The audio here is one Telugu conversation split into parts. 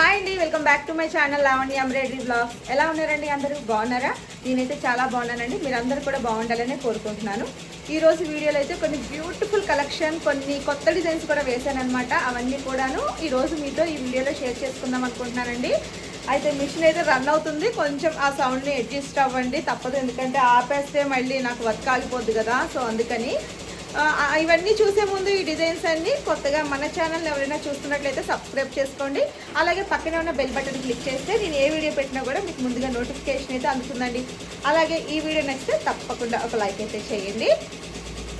హాయ్ అండి welcome back to my channel Lavanya embroidery blog ఎలా ఉన్నారండి అందరూ? బాగున్నారా? నేనైతే చాలా బాగున్నానండి. మీరందరూ కూడా బాగుండాలని కోరుకుంటున్నాను. ఈరోజు వీడియోలో అయితే కొన్ని బ్యూటిఫుల్ కలెక్షన్ కొన్ని కొత్త డిజైన్స్ కూడా వేశానమాట అవన్నీ కూడాను ఈరోజు మీతో ఈ వీడియోలో షేర్ చేసుకుందాం అనుకుంటున్నానండి. అయితే మిషన్ అయితే రన్ అవుతుంది. కొంచెం ఆ సౌండ్ని అడ్జస్ట్ అవ్వండి. తప్పదు. ఎందుకంటే ఆపేస్తే మళ్ళీ నాకు వర్క్ ఆగిపోద్ది కదా. సో అందుకని ఇవన్నీ చూసే ముందు ఈ డిజైన్స్ అన్ని కొత్తగా మన ఛానల్ ఎవరైనా చూస్తున్నట్లయితే సబ్స్క్రైబ్ చేసుకోండి. అలాగే పక్కనే ఉన్న బెల్ బటన్ క్లిక్ చేస్తే నేను ఏ వీడియో పెట్టినా కూడా మీకు ముందుగా నోటిఫికేషన్ అయితే అందుతుందండి. అలాగే ఈ వీడియో నచ్చితే తప్పకుండా ఒక లైక్ అయితే చేయండి.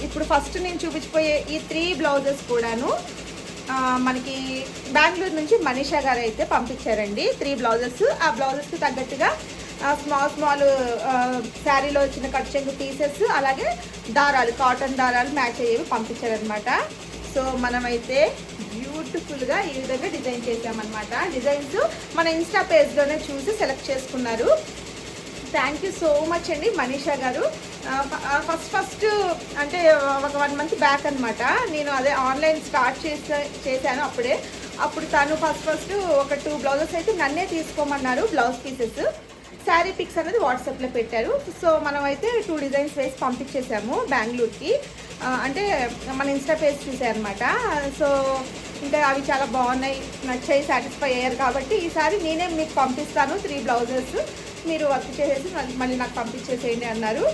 ఇప్పుడు ఫస్ట్ నేను చూపించిపోయే ఈ త్రీ బ్లౌజెస్ కూడాను మనకి బెంగళూరు నుంచి మనీషా గారు అయితే పంపించారండి. Three blouses. ఆ బ్లౌజెస్కి తగ్గట్టుగా స్మాల్ స్మాల్ శారీలో వచ్చిన కట్ చెంగు పీసెస్ అలాగే దారాలు కాటన్ దారాలు మ్యాచ్ అయ్యేవి పంపించారనమాట సో మనమైతే బ్యూటిఫుల్గా ఈ విధంగా డిజైన్ చేసామన్నమాట డిజైన్స్ మన ఇన్స్టా పేజ్లోనే చూసి సెలెక్ట్ చేసుకున్నారు. థ్యాంక్ యూ సో మచ్ అండి మనీషా గారు. ఫస్ట్ ఫస్ట్ అంటే ఒక వన్ మంత్ బ్యాక్ అనమాట నేను అదే ఆన్లైన్ స్టార్ట్ చేసా చేశాను అప్పుడే. అప్పుడు తను ఫస్ట్ ఫస్ట్ ఒక టూ బ్లౌజెస్ అయితే నన్నే తీసుకోమన్నారు బ్లౌజ్ పీసెస్ శారీ పిక్స్ అనేది వాట్సాప్లో పెట్టారు. సో మనం అయితే టూ డిజైన్స్ వేసి పంపించేసాము బెంగళూరుకి. అంటే మన ఇన్స్టా పేజ్ చూసారనమాట సో ఇంకా అవి చాలా బాగున్నాయి నచ్చాయి సాటిస్ఫై అయ్యారు కాబట్టి ఈసారి నేనే మీకు పంపిస్తాను త్రీ బ్లౌజెస్. మీరు వర్క్ చేసేసి మళ్ళీ- మళ్ళీ నాకు పంపించేసేయండి అన్నారు.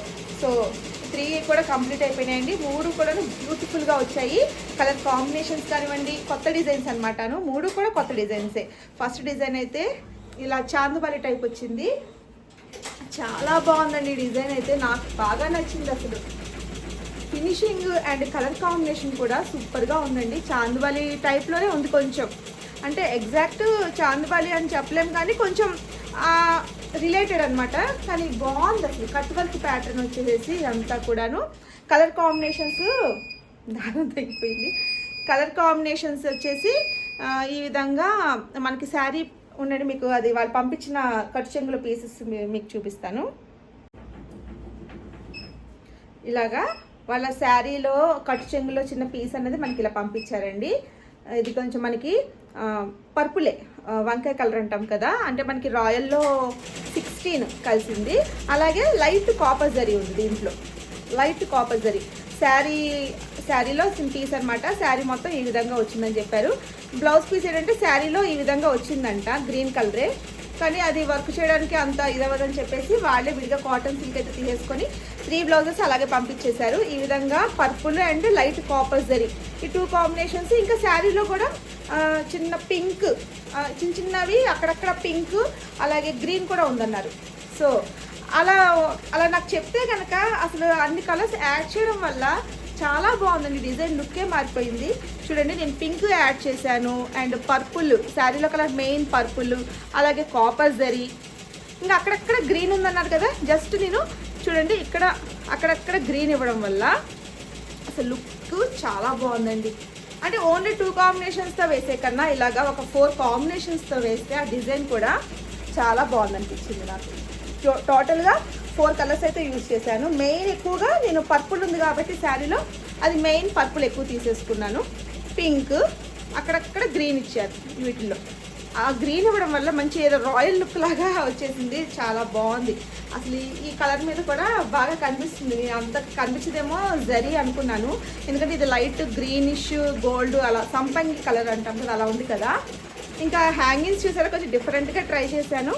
సో త్రీ కూడా కంప్లీట్ అయిపోయినాయండి. మూడు కూడా బ్యూటిఫుల్గా వచ్చాయి. కలర్ కాంబినేషన్స్ కానివ్వండి కొత్త డిజైన్స్ అనమాటను మూడు కూడా కొత్త డిజైన్సే. ఫస్ట్ డిజైన్ అయితే ఇలా చాందుబాలి టైప్ వచ్చింది. చాలా బాగుందండి డిజైన్ అయితే. నాకు బాగా నచ్చింది అసలు. ఫినిషింగ్ అండ్ కలర్ కాంబినేషన్ కూడా సూపర్గా ఉందండి. చాందువాలి టైప్లోనే ఉంది కొంచెం. అంటే ఎగ్జాక్ట్ చాందువాలి అని చెప్పలేం కానీ కొంచెం రిలేటెడ్ అనమాట కానీ బాగుంది అసలు. కట్ వర్క్ ప్యాటర్న్ వచ్చేసేసి ఇదంతా కూడాను. కలర్ కాంబినేషన్స్ దారం తగ్గిపోయింది కలర్ కాంబినేషన్స్ వచ్చేసి ఈ విధంగా మనకి శారీ ఉండండి మీకు అది వాళ్ళు పంపించిన కట్ చెంగుల పీసెస్ మీకు చూపిస్తాను. ఇలాగా వాళ్ళ శారీలో కట్టు చెంగులో చిన్న పీస్ అనేది మనకి ఇలా పంపించారండి. ఇది కొంచెం మనకి పర్పులే వంకాయ కలర్ అంటాం కదా అంటే మనకి రాయల్లో సిక్స్టీన్ కలిసింది. అలాగే లైట్ కాపర్ జరీ ఉంది దీంట్లో. లైట్ కాపర్ జరీ శారీ శారీలో పీస్ అనమాట శారీ మొత్తం ఈ విధంగా వచ్చిందని చెప్పారు. బ్లౌజ్ పీస్ ఏంటంటే శారీలో ఈ విధంగా వచ్చిందంట గ్రీన్ కలరే. కానీ అది వర్క్ చేయడానికి అంత ఇదవ్వదని చెప్పేసి వాళ్ళే విడిగా కాటన్ సిల్క్ అయితే తీసేసుకొని త్రీ బ్లౌజెస్ అలాగే పంపించేశారు. ఈ విధంగా purple and light copper zari ఈ టూ కాంబినేషన్స్ ఇంకా శారీలో కూడా చిన్న పింక్ చిన్న చిన్నవి అక్కడక్కడ పింక్ అలాగే గ్రీన్ కూడా ఉందన్నారు. సో అలా అలా నాకు చెప్తే కనుక అసలు అన్ని కలర్స్ యాడ్ చేయడం వల్ల చాలా బాగుందండి. డిజైన్ లుక్కే మారిపోయింది. చూడండి నేను పింక్ యాడ్ చేశాను. అండ్ పర్పుల్ శారీలో కలర్ మెయిన్ పర్పుల్ అలాగే కాపర్ జరీ ఇంకా అక్కడక్కడ గ్రీన్ ఉందన్నారు కదా. జస్ట్ నేను చూడండి ఇక్కడ అక్కడక్కడ గ్రీన్ ఇవ్వడం వల్ల అసలు లుక్ చాలా బాగుందండి. అంటే ఓన్లీ టూ కాంబినేషన్స్తో వేసే కన్నా ఇలాగా ఒక ఫోర్ కాంబినేషన్స్తో వేస్తే ఆ డిజైన్ కూడా చాలా బాగుందనిపించింది నాకు. టోటల్గా ఫోర్ కలర్స్ అయితే యూజ్ చేశాను. మెయిన్ ఎక్కువగా నేను పర్పుల్ ఉంది కాబట్టి శారీలో అది మెయిన్ పర్పుల్ ఎక్కువ తీసేసుకున్నాను. పింక్ అక్కడక్కడ గ్రీన్ ఇచ్చారు వీటిలో ఆ గ్రీన్ ఇవ్వడం వల్ల మంచి ఏదో రాయల్ లుక్ లాగా వచ్చేసింది. చాలా బాగుంది. అసలు ఈ- కలర్ మీద కూడా బాగా కనిపిస్తుంది. అంత కనిపించదేమో జరీ అనుకున్నాను. ఎందుకంటే ఇది లైట్ గ్రీనిష్ గోల్డ్ అలా సంపంగి కలర్ అంటాం కదా అలా ఉంది కదా. ఇంకా హ్యాంగింగ్స్ చూసారా? కొంచెం డిఫరెంట్గా ట్రై చేశాను.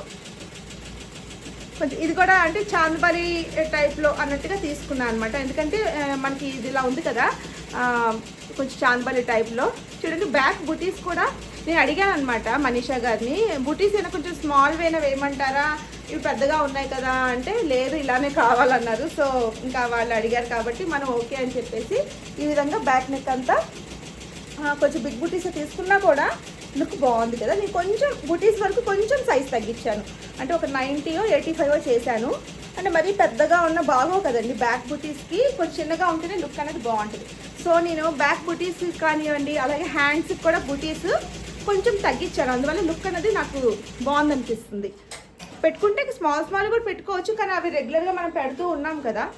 కొంచెం ఇది కూడా అంటే చాందబలి టైప్లో అన్నట్టుగా తీసుకున్నాను అనమాట ఎందుకంటే మనకి ఇది ఇలా ఉంది కదా కొంచెం చాందబలి టైప్లో చూడండి బ్యాక్ బుటీస్ కూడా నేను అడిగాను అనమాట మనీషా గారిని. బుటీస్ అయినా కొంచెం స్మాల్ వేనా వేయమంటారా? ఇవి పెద్దగా ఉన్నాయి కదా అంటే లేదు ఇలానే కావాలన్నారు. సో ఇంకా వాళ్ళు అడిగారు కాబట్టి మనం ఓకే అని చెప్పేసి ఈ విధంగా బ్యాక్ నెక్ అంతా కొంచెం బిగ్ బుటీస్ తీసుకున్నా కూడా లుక్ బాగుంది కదా. నేను కొంచెం బుటీస్ వరకు కొంచెం సైజ్ తగ్గించాను. అంటే ఒక నైంటీయో ఎయిటీ ఫైవ్ చేశాను. అంటే మరీ పెద్దగా ఉన్న బాగో కదండి. బ్యాక్ బుటీస్కి కొంచెం చిన్నగా ఉంటేనే లుక్ అనేది బాగుంటుంది. సో నేను బ్యాక్ బుటీస్ కానివ్వండి అలాగే హ్యాండ్స్కి కూడా బుటీస్ కొంచెం తగ్గించాను. అందువల్ల లుక్ అనేది నాకు బాగుందనిపిస్తుంది పెట్టుకుంటే స్మాల్ స్మాల్ కూడా పెట్టుకోవచ్చు. కానీ అవి రెగ్యులర్గా మనం పెడుతూ ఉన్నాం కదా.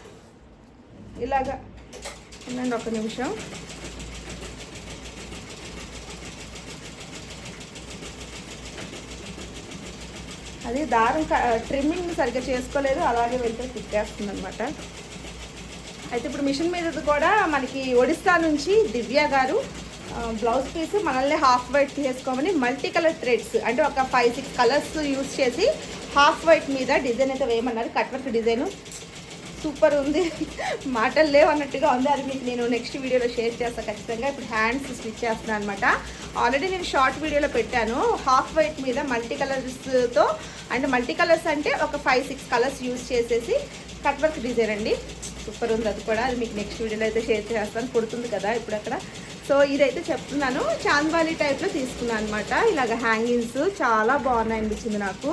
ఇలాగా. ఉండండి ఒక నిమిషం. అది దారం ట్రిమ్మింగ్ సరిగ్గా చేసుకోలేదు అలాగే వెళ్తే తిప్పేస్తుంది అనమాట అయితే ఇప్పుడు మిషన్ మీద కూడా మనకి ఒడిస్సా నుంచి దివ్య గారు బ్లౌజ్ పీస్ మనల్ని హాఫ్ వైట్ తీసుకోమని మల్టీ కలర్ థ్రెడ్స్ అంటే ఒక ఫైవ్ సిక్స్ కలర్స్ యూస్ చేసి హాఫ్ వైట్ మీద డిజైన్ అయితే వేయమన్నారు. కట్ వర్క్ డిజైన్ సూపర్ ఉంది. మాటలు లేవు అన్నట్టుగా ఉంది. అది మీకు నేను నెక్స్ట్ వీడియోలో షేర్ చేస్తాను ఖచ్చితంగా. ఇప్పుడు హ్యాండ్స్ స్టిచ్ చేస్తున్నాను అనమాట ఆల్రెడీ నేను షార్ట్ వీడియోలో పెట్టాను. హాఫ్ వైట్ మీద మల్టీ కలర్స్తో అండ్ మల్టీ కలర్స్ అంటే ఒక ఫైవ్ సిక్స్ కలర్స్ యూస్ చేసేసి కట్ వర్క్ డిజైన్ అండి. సూపర్ ఉంది అది కూడా. అది మీకు నెక్స్ట్ వీడియోలో అయితే షేర్ చేస్తాను. కుడుతుంది కదా ఇప్పుడు అక్కడ. సో ఇదైతే చెప్తున్నాను. చాంద్వాలి టైప్లో తీసుకున్నాను అనమాట ఇలాగ హ్యాంగింగ్స్ చాలా బాగున్నాయి అనిపించింది నాకు.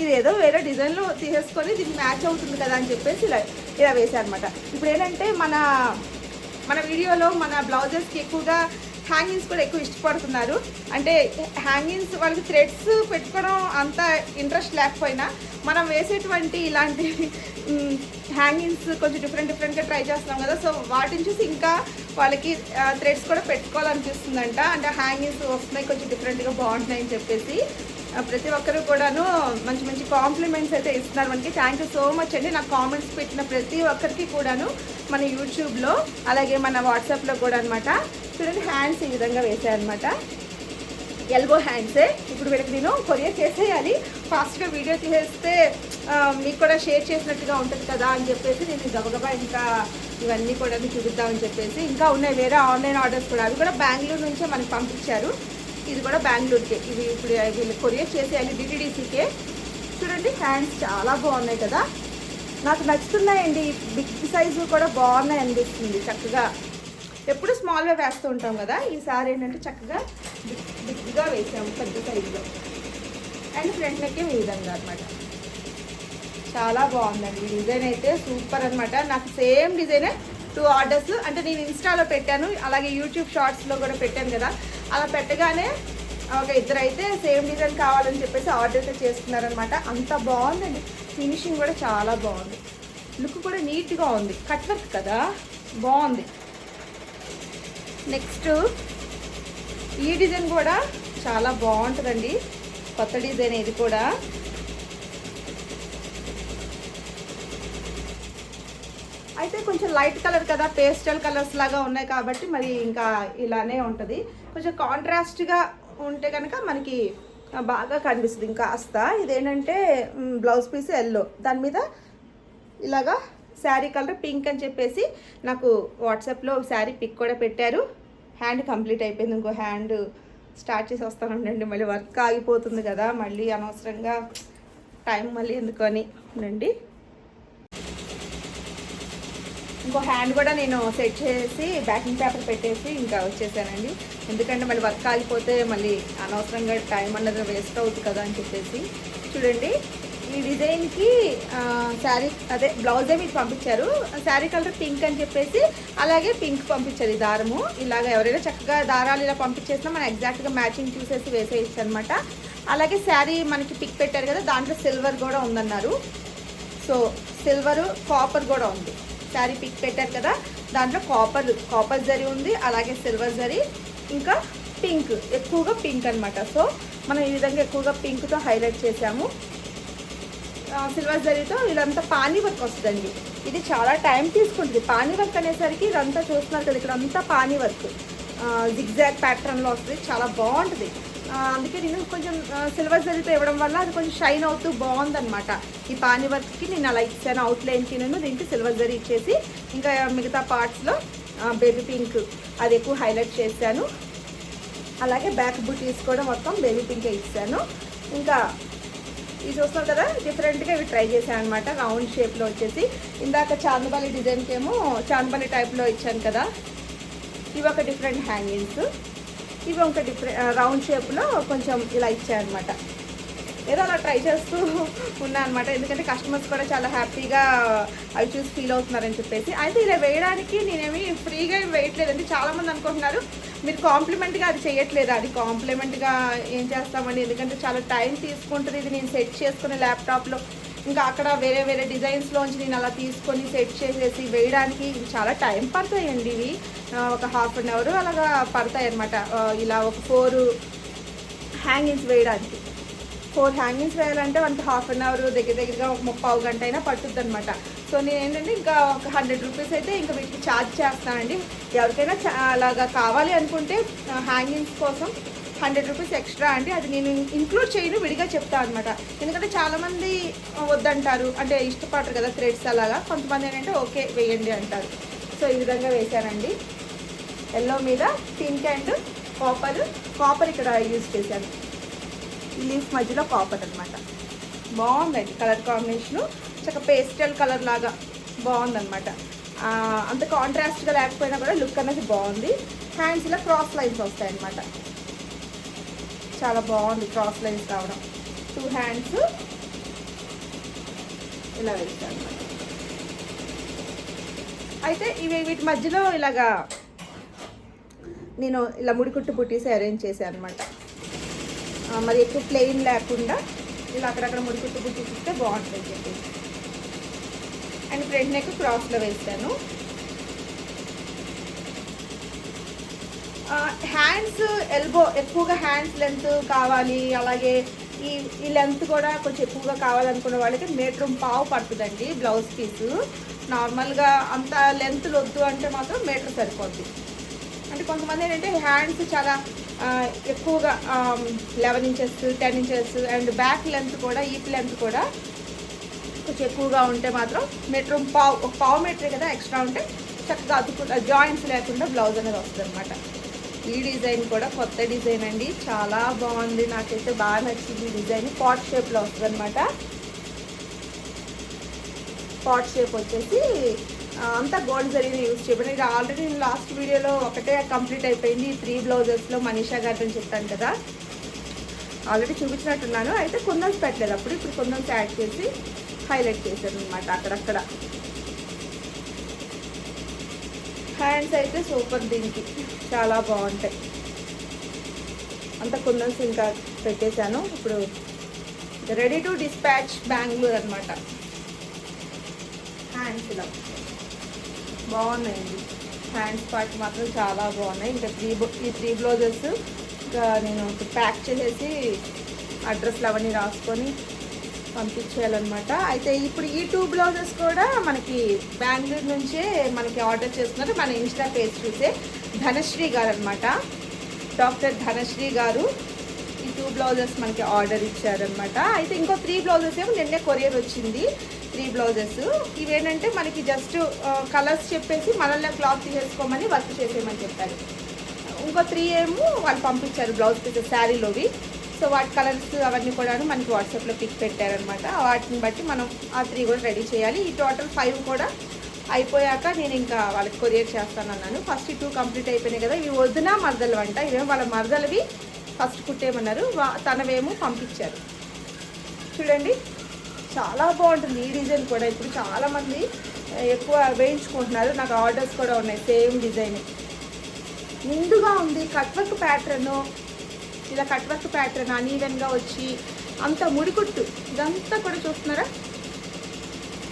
ఇది ఏదో వేరే డిజైన్లో తీసేసుకొని దీనికి మ్యాచ్ అవుతుంది కదా అని చెప్పేసి ఇలా ఇలా వేసాను ఇప్పుడు ఏంటంటే మన మన వీడియోలో మన బ్లౌజెస్కి ఎక్కువగా హ్యాంగింగ్స్ కూడా ఎక్కువ ఇష్టపడుతున్నారు. అంటే హ్యాంగింగ్స్ వాళ్ళకి థ్రెడ్స్ పెట్టుకోవడం అంత ఇంట్రెస్ట్ లేకపోయినా మనం వేసేటువంటి ఇలాంటి హ్యాంగింగ్స్ కొంచెం డిఫరెంట్ డిఫరెంట్గా ట్రై చేస్తున్నాం కదా. సో వాటిని చూసి ఇంకా వాళ్ళకి థ్రెడ్స్ కూడా పెట్టుకోవాలనిపిస్తుందంట. అంటే హ్యాంగింగ్స్ వస్తున్నాయి కొంచెం డిఫరెంట్గా బాగుంటున్నాయని చెప్పేసి. ప్రతి ఒక్కరు కూడాను మంచి మంచి కాంప్లిమెంట్స్ అయితే ఇస్తున్నారు మనకి. థ్యాంక్ యూ సో మచ్ అండి. నాకు కామెంట్స్ పెట్టిన ప్రతి ఒక్కరికి కూడాను మన యూట్యూబ్లో అలాగే మన వాట్సాప్లో కూడా అనమాట చూడండి హ్యాండ్స్ ఈ విధంగా వేసాయనమాట ఎల్బో హ్యాండ్సే ఇప్పుడు వీళ్ళకి నేను కొరియర్ చేసేయాలి. ఫాస్ట్గా వీడియో తీసేస్తే మీకు కూడా షేర్ చేసినట్టుగా ఉంటుంది కదా అని చెప్పేసి నేను గబగబా ఇంకా ఇవన్నీ కూడా చూపిద్దామని చెప్పేసి. ఇంకా ఉన్నాయి వేరే ఆన్లైన్ ఆర్డర్స్ కూడా. అవి కూడా బెంగళూరు నుంచే మనకి పంపించారు. ఇది కూడా బెంగళూరుకే. ఇవి ఇప్పుడు వీళ్ళు కొరియర్ చేసేయాలి డిటీడీసీకే చూడండి హ్యాండ్స్ చాలా బాగున్నాయి కదా. నాకు నచ్చుతున్నాయండి. బిగ్ సైజు కూడా బాగున్నాయి అనిపిస్తుంది చక్కగా. ఎప్పుడు స్మాల్గా వేస్తూ ఉంటాం కదా. ఈసారి ఏంటంటే చక్కగా బిగ్ బిగ్గా వేసాము పెద్ద సైజులో. అండ్ ఫ్రంట్ నెక్కే ఈ విధంగా అనమాట చాలా బాగుందండి. ఈ డిజైన్ అయితే సూపర్ అనమాట నాకు సేమ్ డిజైనే టూ ఆర్డర్స్. అంటే నేను ఇన్స్టాలో పెట్టాను. అలాగే యూట్యూబ్ షార్ట్స్లో కూడా పెట్టాను కదా. అలా పెట్టగానే ఒక ఇద్దరు అయితే సేమ్ డిజైన్ కావాలని చెప్పేసి ఆర్డర్ అయితే చేసుకున్నారనమాట. అంత బాగుందండి. ఫినిషింగ్ కూడా చాలా బాగుంది. లుక్ కూడా నీట్గా ఉంది. కట్ వర్క్ కదా? బాగుంది. నెక్స్ట్ ఈ డిజైన్ కూడా చాలా బాగుంటుందండి. కొత్త డిజైన్ ఇది కూడా. అయితే కొంచెం లైట్ కలర్ కదా పేస్టల్ కలర్స్ లాగా ఉన్నాయి కాబట్టి మరి ఇంకా ఇలానే ఉంటుంది. కొంచెం కాంట్రాస్ట్గా ఉంటే కనుక మనకి బాగా కనిపిస్తుంది. ఇంకా కాస్త ఇదేంటంటే బ్లౌజ్ పీస్ ఎల్లో దాని మీద ఇలాగా శారీ కలర్ పింక్ అని చెప్పేసి నాకు వాట్సాప్లో శారీ పిక్ కూడా పెట్టారు. హ్యాండ్ కంప్లీట్ అయిపోయింది. ఇంకో హ్యాండ్ స్టార్ట్ చేసి వస్తానండి మళ్ళీ వర్క్ ఆగిపోతుంది కదా. మళ్ళీ అనవసరంగా టైం మళ్ళీ ఎందుకని ఉండండి. ఇంకో హ్యాండ్ కూడా నేను సెట్ చేసి బ్యాకింగ్ పేపర్ పెట్టేసి ఇంకా వచ్చేసానండి. ఎందుకంటే మళ్ళీ వర్క్ ఆగిపోతే మళ్ళీ అనవసరంగా టైం అన్నది వేస్ట్ అవుతుంది కదా అని చెప్పేసి. చూడండి ఈ డిజైన్కి శారీ అదే బ్లౌజే మీకు పంపించారు. శారీ కలర్ పింక్ అని చెప్పేసి అలాగే పింక్ పంపించారు ఈ దారము. ఇలాగ ఎవరైనా చక్కగా దారాలు ఇలా పంపించేసినా మనం ఎగ్జాక్ట్గా మ్యాచింగ్ చూసేసి వేసేయచ్చు అనమాట అలాగే శారీ మనకి పిక్ పెట్టారు కదా దాంట్లో సిల్వర్ కూడా ఉందన్నారు. సో సిల్వరు కాపర్ కూడా ఉంది. శారీ పిక్ పెట్టారు కదా దాంట్లో కాపర్ కాపర్ జరీ ఉంది అలాగే సిల్వర్ జరీ ఇంకా పింక్ ఎక్కువగా పింక్ అనమాట సో మనం ఈ విధంగా ఎక్కువగా పింక్తో హైలైట్ చేసాము సిల్వర్ జరీతో ఇదంతా పానీ వర్క్ వస్తుందండి. ఇది చాలా టైం తీసుకుంటుంది. పానీ వర్క్ అనేసరికి ఇదంతా చూస్తున్నారు కదా ఇక్కడ అంతా పానీ వర్క్. జిగ్జాగ్ ప్యాటర్న్లో వస్తుంది. చాలా బాగుంటుంది. అందుకే నేను కొంచెం సిల్వర్ జరీతో ఇవ్వడం వల్ల అది కొంచెం షైన్ అవుతూ బాగుందనమాట ఈ పానీ వర్క్కి నేను అలా ఇచ్చాను. అవుట్లైన్కి నేను దీనికి సిల్వర్ జరీ ఇచ్చేసి ఇంకా మిగతా పార్ట్స్లో బేబీ పింక్ అది ఎక్కువ హైలైట్ చేశాను. అలాగే బ్యాక్ బుటీస్ కూడా మొత్తం బేబీ పింకే ఇచ్చాను. ఇంకా ఇది చూస్తాం కదా డిఫరెంట్గా ఇవి ట్రై చేశాను అనమాట రౌండ్ షేప్లో వచ్చేసి. ఇందాక చాందబాలి డిజైన్కి ఏమో చాందబాలి టైప్లో ఇచ్చాను కదా. ఇవి ఒక డిఫరెంట్ హ్యాంగింగ్స్ ఇవి ఒక డిఫరెంట్ రౌండ్ షేప్లో కొంచెం ఇలా ఇచ్చాయన్నమాట. అనమాట ఏదో అలా ట్రై చేస్తూ ఉన్నా అనమాట ఎందుకంటే కస్టమర్స్ కూడా చాలా హ్యాపీగా అవి చూసి ఫీల్ అవుతున్నారని చెప్పేసి. అయితే ఇలా వేయడానికి నేనేమి ఫ్రీగా ఏం వేయట్లేదండి. చాలామంది అనుకుంటున్నారు మీరు కాంప్లిమెంట్గా అది చేయట్లేదు. అది కాంప్లిమెంట్గా ఏం చేస్తామండి ఎందుకంటే చాలా టైం తీసుకుంటుంది. ఇది నేను సెట్ చేసుకునే ల్యాప్టాప్లో ఇంకా అక్కడ వేరే వేరే డిజైన్స్లోంచి నేను అలా తీసుకొని సెట్ చేసేసి వేయడానికి ఇవి చాలా టైం పడతాయండి ఇవి. ఒక హాఫ్ అన్ అవర్ అలాగా పడతాయి అనమాట ఇలా ఒక ఫోర్ హ్యాంగింగ్స్ వేయడానికి. ఫోర్ హ్యాంగింగ్స్ వేయాలంటే మనకి హాఫ్ అన్ అవర్ దగ్గర దగ్గరగా ఒక ముప్పావు గంట అయినా పట్టుద్ది అనమాట సో నేను ఏంటంటే ఇంకా ఒక హండ్రెడ్ రూపీస్ అయితే ఇంకా వీటికి ఛార్జ్ చేస్తానండి. ఎవరికైనా చా- అలాగా కావాలి అనుకుంటే హ్యాంగింగ్స్ కోసం హండ్రెడ్ రూపీస్ ఎక్స్ట్రా అండి అది నేను ఇంక్లూడ్ చేయను విడిగా చెప్తాను అనమాట ఎందుకంటే చాలామంది వద్దంటారు. అంటే ఇష్టపడరు కదా థ్రెడ్స్ అలాగా. కొంతమంది ఏంటంటే ఓకే వేయండి అంటారు. సో ఈ విధంగా వేశానండి. ఎల్లో మీద పింక్ అండ్ కాపర్ కాపర్ ఇక్కడ యూజ్ చేశాను. లీఫ్ మధ్యలో కాపర్ అనమాట బాగుందండి కలర్ కాంబినేషను. చక్క పేస్టల్ కలర్ లాగా బాగుందన్నమాట. అంత కాంట్రాస్ట్గా లేకపోయినా కూడా లుక్ అనేది బాగుంది. హ్యాండ్స్ ఇలా క్రాస్ లైన్స్ వస్తాయన్నమాట. చాలా బాగుంది క్రాస్ లైన్స్ రావడం టూ హ్యాండ్స్ ఇలా వేస్తాను అయితే ఇవి వీటి మధ్యలో ఇలాగా నేను ఇలా ముడికుట్టు పుట్టేసి అరేంజ్ చేశాను అనమాట మరి ఎక్కువ ప్లెయిన్ లేకుండా ఇలా అక్కడక్కడ ముడికుట్టు పుట్టి ఇస్తే బాగుంటుంది చెప్పేసి. అండ్ ఫ్రంట్ నెక్ క్రాస్లో వేస్తాను హ్యాండ్స్ ఎల్బో ఎక్కువగా హ్యాండ్స్ లెంత్ కావాలి. అలాగే ఈ ఈ లెంత్ కూడా కొంచెం ఎక్కువగా కావాలనుకున్న వాళ్ళకి మీటర్ పావు పడుతుందండి బ్లౌజ్ పీసు నార్మల్గా అంత లెంత్ వద్దు అంటే మాత్రం మీటర్ సరిపోద్ది. అంటే కొంతమంది ఏంటంటే హ్యాండ్స్ చాలా ఎక్కువగా eleven inches ten inches and back length కూడా ఈ లెంత్ కూడా కొంచెం ఎక్కువగా ఉంటే మాత్రం మీటర్ పావు ఒక పావు మీటరే కదా ఎక్స్ట్రా ఉంటే చక్కగా అతుకు జాయింట్స్ లేకుండా బ్లౌజ్ అనేది వస్తుంది అనమాట ఈ డిజైన్ కూడా కొత్త డిజైన్ అండి. చాలా బాగుంది. నాకైతే బాగా నచ్చింది ఈ డిజైన్. పాట్ షేప్లో వస్తుంది అనమాట పాట్ షేప్ వచ్చేసి అంతా గోల్డ్ జరిగిన యూజ్ చేయబడి ఇది ఆల్రెడీ నేను లాస్ట్ వీడియోలో ఒకటే కంప్లీట్ అయిపోయింది. త్రీ బ్లౌజెస్లో మనీషా గార్డెన్ చెప్పాను కదా. ఆల్రెడీ చూపించినట్టున్నాను. అయితే కుందన్స్ పెట్టలేదు. అప్పుడు ఇప్పుడు కుందన్స్ యాడ్ చేసి హైలైట్ చేశాను అనమాట అక్కడక్కడ. హ్యాండ్స్ అయితే సూపర్ దీనికి. చాలా బాగుంటాయి. అంత కుందన్స్ ఇంకా పెట్టేశాను. ఇప్పుడు రెడీ టు డిస్పాచ్ బెంగళూరు అనమాట హ్యాండ్స్ ఇలా బాగున్నాయండి. హ్యాండ్స్ పార్ట్ మాత్రం చాలా బాగున్నాయి. ఇంకా త్రీ ఈ త్రీ బ్లౌజెస్ ఇంకా నేను ప్యాక్ చేసేసి అడ్రస్లు అవన్నీ రాసుకొని పంపించేయాలన్నమాట. అయితే ఇప్పుడు ఈ టూ బ్లౌజెస్ కూడా మనకి బెంగళూరు నుంచే మనకి ఆర్డర్ చేస్తున్నారు. మన ఇన్స్టా పేజ్ చూసే ధనశ్రీ గారు అనమాట డాక్టర్ ధనశ్రీ గారు ఈ టూ బ్లౌజెస్ మనకి ఆర్డర్ ఇచ్చారనమాట అయితే ఇంకో త్రీ బ్లౌజెస్ ఏమో నిన్నే కొరియర్ వచ్చింది. త్రీ బ్లౌజెస్ ఇవేంటంటే మనకి జస్ట్ కలర్స్ చెప్పేసి మనల్ని క్లాత్ తీసేసుకోమని వర్క్ చేసేయమని చెప్పారు. ఇంకో త్రీ ఏమో వాళ్ళు పంపించారు బ్లౌజ్ పీసెస్ శారీలోవి సో వాటి కలర్స్ అవన్నీ కూడా మనకి వాట్సాప్లో పిక్ పెట్టారనమాట వాటిని బట్టి మనం ఆ త్రీ కూడా రెడీ చేయాలి. ఈ టోటల్ ఫైవ్ కూడా అయిపోయాక నేను ఇంకా వాళ్ళకి కొరియర్ చేస్తాను అన్నాను ఫస్ట్ టూ కంప్లీట్ అయిపోయినాయి కదా. ఇవి వదిన మరదలు అంట. ఇవేమో వాళ్ళ మరదలవి ఫస్ట్ కుట్టేయమన్నారు. తనవేమో పంపించారు. చూడండి. చాలా బాగుంటుంది ఈ డిజైన్ కూడా. ఇప్పుడు చాలామంది ఎక్కువ వేయించుకుంటున్నారు. నాకు ఆర్డర్స్ కూడా ఉన్నాయి. Same design. నిండుగా ఉంది. కట్ వర్క్ ఇలా కట్ వర్క్ ప్యాటర్న్ అనీవెన్గా వచ్చి అంత ముడికుట్టు ఇదంతా కూడా చూస్తున్నారా?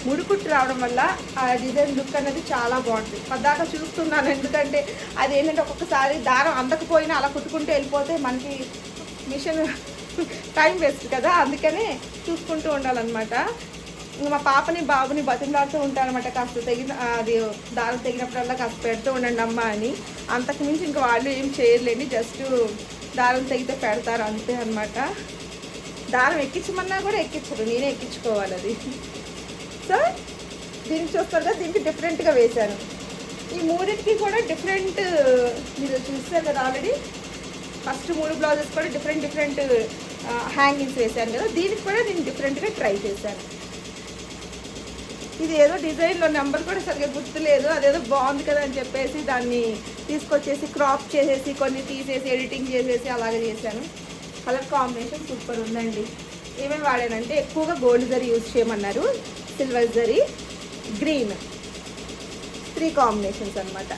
ముడికుట్టు రావడం వల్ల ఆ డిజైన్ లుక్ అనేది చాలా బాగుంటుంది. పద్దాక చూస్తున్నాను ఎందుకంటే అది ఏంటంటే ఒక్కొక్కసారి దారం అందకపోయినా అలా కుట్టుకుంటూ వెళ్ళిపోతే మనకి మిషన్ టైం వేస్ట్ కదా అందుకనే చూసుకుంటూ ఉండాలన్నమాట. మా పాపని బాబుని బతిమలాడుతూ ఉంటానన్నమాట కాస్త తెగిన అది దారం తెగినప్పుడల్లా కాస్త పెడుతూ ఉండండి అమ్మ అని. అంతకుమించి ఇంక ఇంకా వాళ్ళు ఏం చేయలేండి జస్ట్ దారం తగితే పెడతారు అంతే అన్నమాట. దారం ఎక్కించమన్నా కూడా ఎక్కించరు నేనే ఎక్కించుకోవాలి అది. సో దీనికి చూస్తారు కదా దీనికి డిఫరెంట్గా వేశాను. ఈ మూడింటికి కూడా డిఫరెంట్ మీరు చూస్తారు కదా ఆల్రెడీ ఫస్ట్ మూడు బ్లౌజెస్ కూడా డిఫరెంట్ డిఫరెంట్ హ్యాంగింగ్స్ వేశాను కదా దీనికి కూడా నేను డిఫరెంట్గా ట్రై చేశాను. ఇది ఏదో డిజైన్లో నెంబర్ కూడా సరిగ్గా గుర్తులేదు. అదేదో బాగుంది కదా అని చెప్పేసి దాన్ని తీసుకొచ్చేసి క్రాప్ చేసేసి కొన్ని తీసేసి ఎడిటింగ్ చేసేసి అలాగే చేశాను. కలర్ కాంబినేషన్ సూపర్ ఉందండి. ఏమేమి వాడానంటే ఎక్కువగా గోల్డ్ జరీ యూజ్ చేయమన్నారు. Silver zari green three combinations అనమాట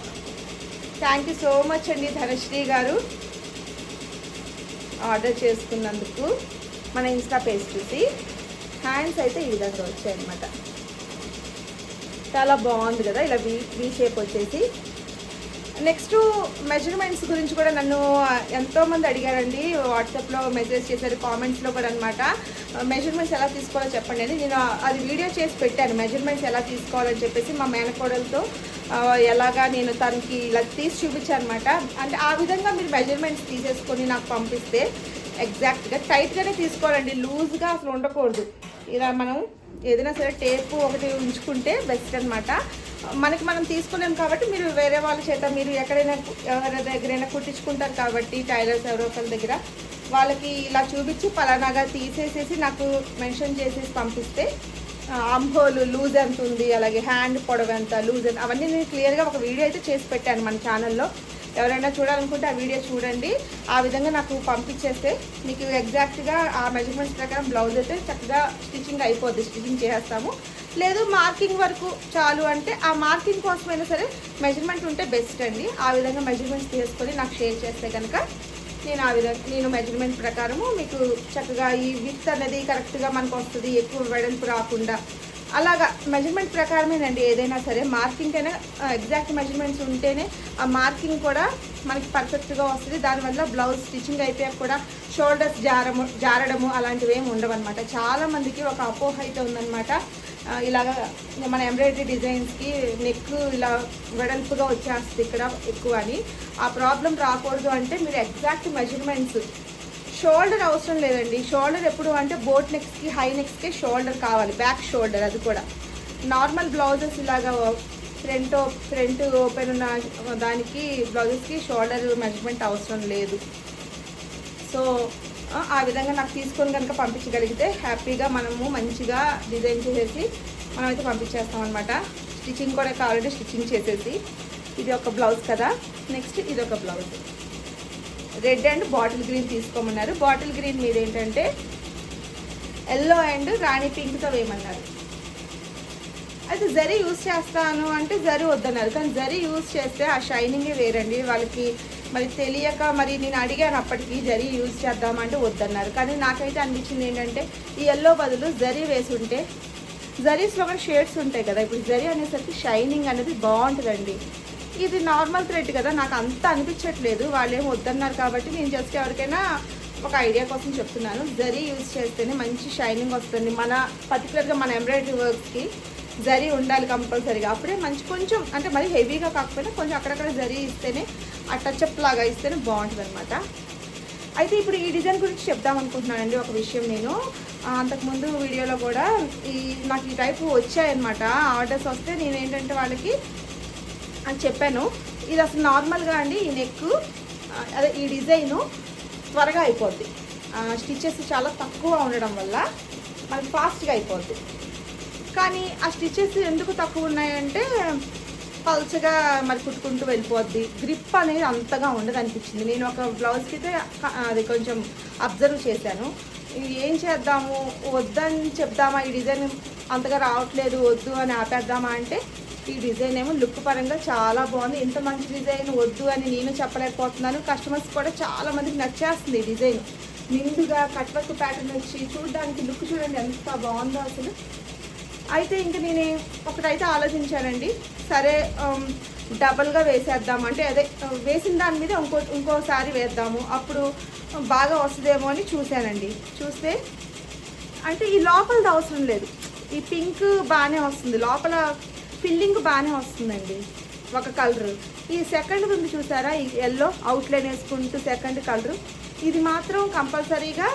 థ్యాంక్ యూ సో మచ్ అండి ధనశ్రీ గారు. ఆర్డర్ చేసుకున్నందుకు మన ఇన్స్టా పేజ్ చూసి. హ్యాండ్స్ అయితే ఈ విధంగా వచ్చాయన్నమాట. చాలా బాగుంది కదా ఇలా వీ వీ షేప్ వచ్చేసి. నెక్స్ట్ మెజర్మెంట్స్ గురించి కూడా నన్ను ఎంతో మంది అడిగారండి. వాట్సాప్లో మెసేజ్ చేశారు కామెంట్స్లో కూడా అనమాట మెజర్మెంట్స్ ఎలా తీసుకోవాలో చెప్పండి అని. నేను అది వీడియో చేసి పెట్టాను. మెజర్మెంట్స్ ఎలా తీసుకోవాలని చెప్పేసి మా మేనకోడలతో ఎలాగా నేను తనకి ఇలా తీసి చూపించానమాట అంటే ఆ విధంగా మీరు మెజర్మెంట్స్ తీసేసుకొని నాకు పంపిస్తే ఎగ్జాక్ట్గా టైట్గానే తీసుకోవాలండి. లూజ్గా అసలు ఉండకూడదు. ఇలా మనం ఏదైనా సరే టేప్ ఒకటి ఉంచుకుంటే బెస్ట్ అనమాట మనకి మనం తీసుకున్నాం కాబట్టి మీరు వేరే వాళ్ళ చేత మీరు ఎక్కడైనా ఎవరి దగ్గరైనా కుట్టించుకుంటారు కాబట్టి టైలర్స్ ఎవరో ఒకరి దగ్గర వాళ్ళకి ఇలా చూపించి పలానాగా తీసేసేసి నాకు మెన్షన్ చేసేసి పంపిస్తే అంహోలు లూజ్ ఎంత ఉంది అలాగే హ్యాండ్ పొడవు ఎంత లూజ్ ఎంత అవన్నీ నేను క్లియర్గా ఒక వీడియో అయితే చేసి పెట్టాను మన ఛానల్లో ఎవరైనా చూడాలనుకుంటే ఆ వీడియో చూడండి. ఆ విధంగా నాకు పంపించేస్తే మీకు ఎగ్జాక్ట్గా ఆ మెజర్మెంట్స్ ప్రకారం బ్లౌజ్ అయితే చక్కగా స్టిచ్చింగ్ అయిపోద్ది. స్టిచ్చింగ్ చేసేస్తాము. లేదు మార్కింగ్ వరకు చాలు అంటే ఆ మార్కింగ్ కోసమైనా సరే మెజర్మెంట్ ఉంటే బెస్ట్ అండి. ఆ విధంగా మెజర్మెంట్స్ తీసుకొని నాకు షేర్ చేస్తే కనుక నేను ఆ విధంగా నేను మెజర్మెంట్ ప్రకారము మీకు చక్కగా ఈ విత్ అనేది కరెక్ట్గా మనకు వస్తుంది. ఎక్కువ వెడల్పు రాకుండా అలాగా మెజర్మెంట్ ప్రకారమేనండి. ఏదైనా సరే మార్కింగ్ అయినా ఎగ్జాక్ట్ మెజర్మెంట్స్ ఉంటేనే ఆ మార్కింగ్ కూడా మనకి పర్ఫెక్ట్గా వస్తుంది. దానివల్ల బ్లౌజ్ స్టిచ్చింగ్ అయిపోయాక కూడా షోల్డర్స్ జారము జారడము అలాంటివి ఏమి ఉండవన్నమాట. చాలా మందికి ఒక అపోహ అయితే ఉందన్నమాట. ఇలాగా మన ఎంబ్రాయిడరీ డిజైన్స్కి నెక్ ఇలా వెడల్పుగా వచ్చేస్తుంది ఇక్కడ ఎక్కువ అని. ఆ ప్రాబ్లం రాకూడదు అంటే మీరు ఎగ్జాక్ట్ మెజర్మెంట్స్ షోల్డర్ అవసరం లేదండి. షోల్డర్ ఎప్పుడు అంటే బోట్ నెక్స్కి హై నెక్స్కి షోల్డర్ కావాలి. బ్యాక్ షోల్డర్ అది కూడా. నార్మల్ బ్లౌజెస్ ఇలాగా ఫ్రంట్ ఫ్రంట్ ఓపెన్ ఉన్న దానికి బ్లౌజెస్కి షోల్డర్ మెజర్మెంట్ అవసరం లేదు. సో ఆ, విధంగా నాకు తీసుకొని కనుక పంపించగలిగితే హ్యాపీగా మనము మంచిగా డిజైన్ చేసేసి మనమైతే పంపించేస్తాం అనమాట స్టిచ్చింగ్ కూడా కావాలంటే స్టిచ్చింగ్ చేసేసి. ఇది ఒక బ్లౌజ్ కదా. నెక్స్ట్ ఇది ఒక blouse. Red and bottle green తీసుకోమన్నారు. Bottle green మీద ఏంటంటే ఎల్లో అండ్ రాణి పింక్తో వేయమన్నారు. అయితే జరీ యూస్ చేస్తాను అంటే జరీ వద్దన్నారు. కానీ జరీ యూస్ చేస్తే ఆ షైనింగే వేరండి. వాళ్ళకి మరి తెలియక మరి నేను అడిగాను అప్పటికి జరీ యూజ్ చేద్దామంటే వద్దన్నారు. కానీ నాకైతే అనిపించింది ఏంటంటే ఈ ఎల్లో బదులు జరీ వేసి ఉంటే జరీస్లో కూడా షేడ్స్ ఉంటాయి కదా. ఇప్పుడు జరీ అనేసరికి షైనింగ్ అనేది బాగుంటుందండి. ఇది నార్మల్ థ్రెడ్ కదా నాకు అంత అనిపించట్లేదు. వాళ్ళు వద్దన్నారు కాబట్టి నేను జస్ట్ ఎవరికైనా ఒక ఐడియా కోసం చెప్తున్నాను. జరీ యూజ్ చేస్తేనే మంచి షైనింగ్ వస్తుంది. మన పర్టికులర్గా మన ఎంబ్రాయిడరీ వర్క్కి జరీ ఉండాలి కంపల్సరీగా. అప్పుడే మంచి కొంచెం అంటే మరీ హెవీగా కాకపోయినా కొంచెం అక్కడక్కడ జరీ ఇస్తేనే ఆ టచ్అప్ లాగా ఇస్తేనే బాగుంటుంది అనమాట అయితే ఇప్పుడు ఈ డిజైన్ గురించి చెప్దాం అనుకుంటున్నానండి ఒక విషయం నేను. అంతకుముందు వీడియోలో కూడా ఈ నాకు ఈ టైపు వచ్చాయన్నమాట. ఆర్డర్స్ వస్తే నేను ఏంటంటే వాళ్ళకి అని చెప్పాను. ఇది అసలు నార్మల్గా అండి ఈ నెక్ అదే ఈ డిజైను త్వరగా అయిపోద్ది. స్టిచ్చెస్ చాలా తక్కువ ఉండడం వల్ల మనకి ఫాస్ట్గా అయిపోద్ది. కానీ ఆ స్టిచ్చెస్ ఎందుకు తక్కువ ఉన్నాయంటే పల్చగా మరి కుట్టుకుంటూ వెళ్ళిపోద్ది. గ్రిప్ అనేది అంతగా ఉండదు అనిపించింది నేను ఒక బ్లౌజ్కి అయితే అది కొంచెం అబ్జర్వ్ చేశాను. ఇది ఏం చేద్దాము? వద్దని చెప్దామా? ఈ డిజైన్ అంతగా రావట్లేదు వద్దు అని ఆపేద్దామా అంటే ఈ డిజైన్ ఏమో లుక్ పరంగా చాలా బాగుంది. ఇంత మంచి డిజైన్ వద్దు అని నేను చెప్పలేకపోతున్నాను. కస్టమర్స్ కూడా చాలా మందికి నచ్చేస్తుంది ఈ డిజైన్. నిండుగా కట్వర్క్ ప్యాటర్న్ వచ్చి చూడడానికి లుక్ చూడండి ఎంత బాగుందో అసలు. అయితే ఇంక నేను ఒకటైతే ఆలోచించానండి. సరే డబల్గా వేసేద్దాం. అంటే అదే వేసిన దాని మీద ఇంకో ఇంకోసారి వేద్దాము. అప్పుడు బాగా వస్తుందేమో అని చూశానండి. చూస్తే అంటే ఈ లోపలది అవసరం లేదు. ఈ పింక్ బాగానే వస్తుంది. లోపల ఫిల్లింగ్ బాగానే వస్తుందండి. ఒక కలర్. ఈ సెకండ్ ఉంది చూసారా? ఈ ఎల్లో అవుట్లైన్ వేసుకుంటూ సెకండ్ కలర్. ఇది మాత్రం కంపల్సరీగా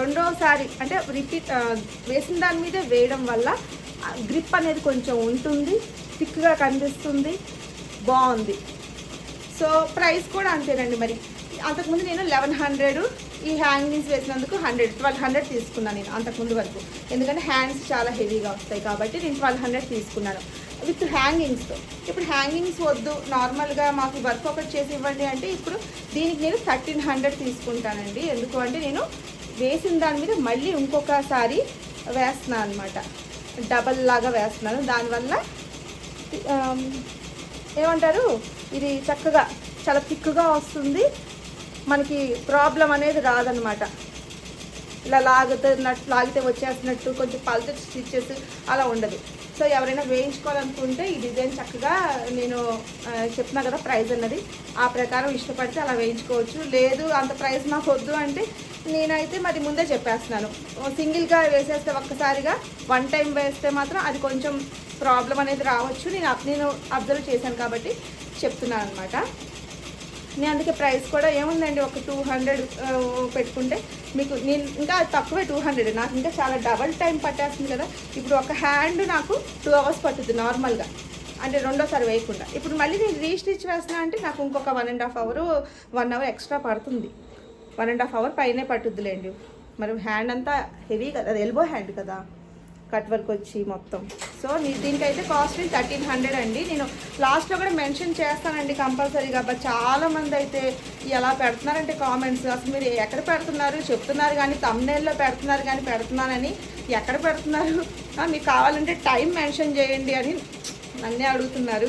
రెండోసారి అంటే రిపీట్ వేసిన దాని మీద వేయడం వల్ల గ్రిప్ అనేది కొంచెం ఉంటుంది థిక్గా కనిపిస్తుంది బాగుంది. సో ప్రైస్ కూడా అంతేనండి మరి. అంతకుముందు నేను లెవెన్ హండ్రెడ్ ఈ హ్యాంగింగ్స్ వేసినందుకు హండ్రెడ్ ట్వెల్వ్ హండ్రెడ్ తీసుకున్నాను నేను అంతకుముందు వరకు. ఎందుకంటే హ్యాండ్స్ చాలా హెవీగా వస్తాయి కాబట్టి నేను ట్వెల్వ్ హండ్రెడ్ తీసుకున్నాను. విత్ హ్యాంగింగ్స్తో ఇప్పుడు హ్యాంగింగ్స్ వద్దు. నార్మల్గా మాకు వర్క్ ఒకటి చేసి ఇవ్వండి అంటే ఇప్పుడు దీనికి నేను థర్టీన్ హండ్రెడ్ తీసుకుంటానండి. ఎందుకు అంటే నేను వేసిన దాని మీద మళ్ళీ ఇంకొకసారి వేస్తున్నాను అనమాట డబల్ లాగా వేస్తున్నాను. దానివల్ల ఏమంటారు? ఇది చక్కగా చాలా థిక్గా వస్తుంది. మనకి ప్రాబ్లం అనేది రాదనమాట ఇలా లాగుతున్నట్టు లాగితే వచ్చేస్తున్నట్టు కొంచెం పల్చ స్టిచ్చెస్ అలా ఉండదు. సో ఎవరైనా వేయించుకోవాలనుకుంటే ఈ డిజైన్ చక్కగా నేను చెప్తున్నా కదా ప్రైస్ అన్నది. ఆ ప్రకారం ఇష్టపడితే అలా వేయించుకోవచ్చు. లేదు అంత ప్రైస్ నాకు వద్దు అంటే నేనైతే మరి ముందే చెప్పేస్తున్నాను. సింగిల్గా వేసేస్తే ఒక్కసారిగా వన్ టైం వేస్తే మాత్రం అది కొంచెం ప్రాబ్లం అనేది రావచ్చు. నేను నేను అబ్జర్వ్ చేశాను కాబట్టి చెప్తున్నాను అనమాట నేను అందుకే ప్రైస్ కూడా ఏముందండి ఒక టూ హండ్రెడ్ పెట్టుకుంటే మీకు నేను ఇంకా తక్కువే టూ హండ్రెడ్. నాకు ఇంకా చాలా డబల్ టైం పట్టేస్తుంది కదా. ఇప్పుడు ఒక హ్యాండ్ నాకు టూ అవర్స్ పట్టుద్ది నార్మల్గా. అంటే రెండోసారి వేయకుండా. ఇప్పుడు మళ్ళీ నేను రీస్టిచ్ వేస్తున్నా అంటే నాకు ఇంకొక one and half hour one hour extra పడుతుంది. వన్ అండ్ హాఫ్ అవర్ పైనే పట్టుద్దిలేండి. మరి హ్యాండ్ అంతా హెవీ కదా అది ఎల్బో హ్యాండ్ కదా. కట్ వర్క్ వచ్చి మొత్తం. సో దీనికైతే కాస్ట్ థర్టీన్ హండ్రెడ్ అండి. నేను లాస్ట్లో కూడా మెన్షన్ చేస్తానండి కంపల్సరీగా బట్ చాలా మంది అయితే ఎలా పెడుతున్నారంటే కామెంట్స్ అసలు మీరు ఎక్కడ పెడుతున్నారు? చెప్తున్నారు కానీ తమ్నేల్లో పెడుతున్నారు కానీ పెడుతున్నానని ఎక్కడ పెడుతున్నారు? మీకు కావాలంటే టైం మెన్షన్ చేయండి అని నన్నే అడుగుతున్నారు.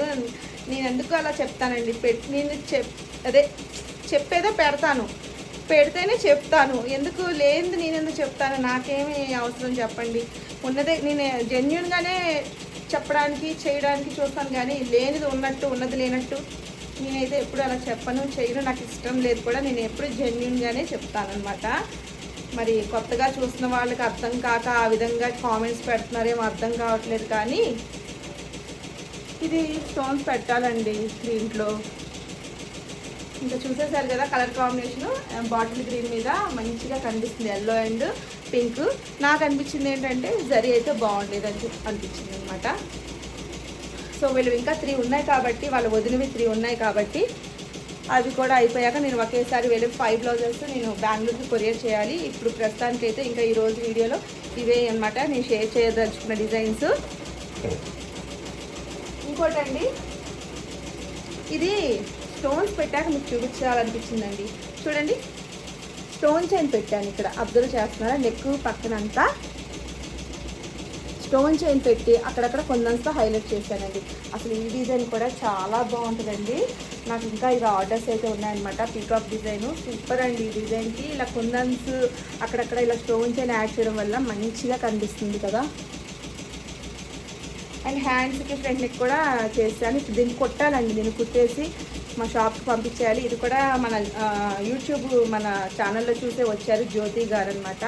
నేను ఎందుకు అలా చెప్తానండి? పెట్ నేను చెప్ అదే చెప్పేదో పెడతాను. పెడితేనే చెప్తాను. ఎందుకు లేనిది నేను ఎందుకు చెప్తాను? నాకేమి అవసరం చెప్పండి. ఉన్నదే నేను జెన్యున్గానే చెప్పడానికి చేయడానికి చూస్తాను కానీ లేనిది ఉన్నట్టు ఉన్నది లేనట్టు నేనైతే ఎప్పుడు అలా చెప్పను చేయను. నాకు ఇష్టం లేదు కూడా. నేను ఎప్పుడు జెన్యున్గానే చెప్తాను అనమాట మరి కొత్తగా చూసిన వాళ్ళకి అర్థం కాక ఆ విధంగా కామెంట్స్ పెడుతున్నారేమో అర్థం కావట్లేదు కానీ ఇది స్టోన్స్ పెట్టాలండి దీంట్లో. ఇంకా చూసేసారు కదా కలర్ కాంబినేషన్. బాటిల్ గ్రీన్ మీద మంచిగా కనిపిస్తుంది ఎల్లో అండ్ పింక్. నాకు అనిపించింది ఏంటంటే జరీ అయితే బాగుండేది అని చెప్పి అనిపించింది అనమాట సో వీళ్ళు ఇంకా త్రీ ఉన్నాయి కాబట్టి వాళ్ళ వదినవి త్రీ ఉన్నాయి కాబట్టి అవి కూడా అయిపోయాక నేను ఒకేసారి వెళ్ళి ఫైవ్ బ్లౌజెస్ నేను బెంగళూరుకి కొరియర్ చేయాలి. ఇప్పుడు ప్రస్తుతానికి అయితే ఇంకా ఈ రోజు వీడియోలో ఇవే అన్నమాట. నేను షేర్ చేయదలుచుకున్న డిజైన్స్. ఇంకోటండి. ఇది స్టోన్స్ పెట్టాక మీకు చూపించాలనిపించిందండి. చూడండి. స్టోన్ చైన్ పెట్టాను ఇక్కడ. అబ్జర్వ్ చేస్తున్నారా? నెక్ పక్కనంతా స్టోన్ చైన్ పెట్టి అక్కడక్కడ కొందంతా హైలైట్ చేశానండి. అసలు ఈ డిజైన్ కూడా చాలా బాగుంటుందండి. నాకు ఇంకా ఇక ఆర్డర్స్ అయితే ఉన్నాయన్నమాట. పీకాక్ డిజైన్ సూపర్ అండి ఈ డిజైన్కి ఇలా కొందన్స్ అక్కడక్కడ ఇలా స్టోన్ చైన్ యాడ్ చేయడం వల్ల మంచిగా కనిపిస్తుంది కదా. అండ్ హ్యాండ్స్కి ఫ్రంట్ నెక్ కూడా చేశాను. దీన్ని కొట్టాలండి. దీన్ని కుట్టేసి మా షాప్కి పంపించేయాలి. ఇది కూడా మన యూట్యూబ్ మన ఛానల్లో చూసే వచ్చారు జ్యోతి గారు అనమాట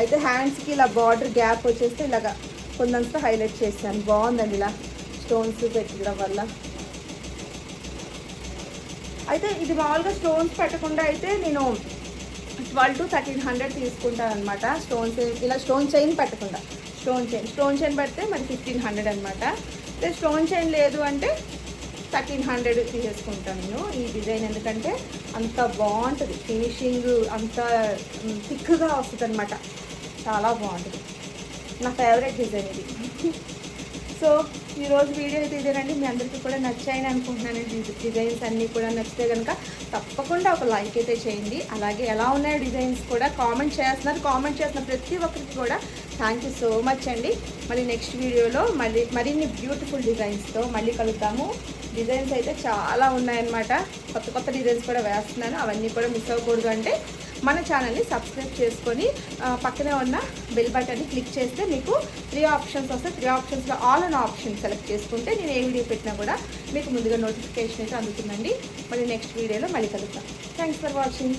అయితే హ్యాండ్స్కి ఇలా బార్డర్ గ్యాప్ వచ్చేస్తే ఇలాగా కొందంతా హైలైట్ చేశాను. బాగుందండి ఇలా స్టోన్స్ పెట్టడం వల్ల. అయితే ఇది మామూలుగా స్టోన్స్ పెట్టకుండా అయితే నేను ట్వెల్వ్ టు థర్టీన్ హండ్రెడ్ తీసుకుంటాను అనమాట స్టోన్స్ ఇలా స్టోన్ చైన్ పెట్టకుండా. స్టోన్ చైన్ స్టోన్ చైన్ పెడితే మరి ఫిఫ్టీన్ హండ్రెడ్ అనమాట అయితే స్టోన్ చైన్ లేదు అంటే థర్టీన్ హండ్రెడ్ తీసేసుకుంటాను నేను ఈ డిజైన్. ఎందుకంటే అంత బాగుంటుంది. ఫినిషింగ్ అంత థిక్గా వస్తుంది అనమాట చాలా బాగుంటుంది. నా ఫేవరెట్ డిజైన్ ఇది. సో ఈరోజు వీడియో అయితే ఇదేనండి మీ అందరికీ కూడా నచ్చాయని అనుకుంటున్నాను. డిజైన్స్ అన్నీ కూడా నచ్చితే కనుక తప్పకుండా ఒక లైక్ అయితే చేయండి. అలాగే ఎలా ఉన్నాయో డిజైన్స్ కూడా కామెంట్ చేస్తున్నారు. కామెంట్ చేస్తున్న ప్రతి ఒక్కరికి కూడా థ్యాంక్ యూ సో మచ్ అండి. మళ్ళీ నెక్స్ట్ వీడియోలో మళ్ళీ మరిన్ని బ్యూటిఫుల్ డిజైన్స్తో మళ్ళీ కలుద్దాము. డిజైన్స్ అయితే చాలా ఉన్నాయన్నమాట. కొత్త కొత్త డిజైన్స్ కూడా వేస్తున్నాను. అవన్నీ కూడా మిస్ అవ్వకూడదు అంటే మన ఛానల్ని సబ్స్క్రైబ్ చేసుకొని పక్కనే ఉన్న బెల్ బటన్ని క్లిక్ చేస్తే మీకు త్రీ ఆప్షన్స్ వస్తే త్రీ ఆప్షన్స్లో ఆల్ అన్ ఆప్షన్ సెలెక్ట్ చేసుకుంటే నేను ఏ వీడియో పెట్టినా కూడా మీకు ముందుగా నోటిఫికేషన్ అయితే అందుతుందండి. మళ్ళీ నెక్స్ట్ వీడియోలో మళ్ళీ కలుగుతాం థ్యాంక్స్ ఫర్ వాచింగ్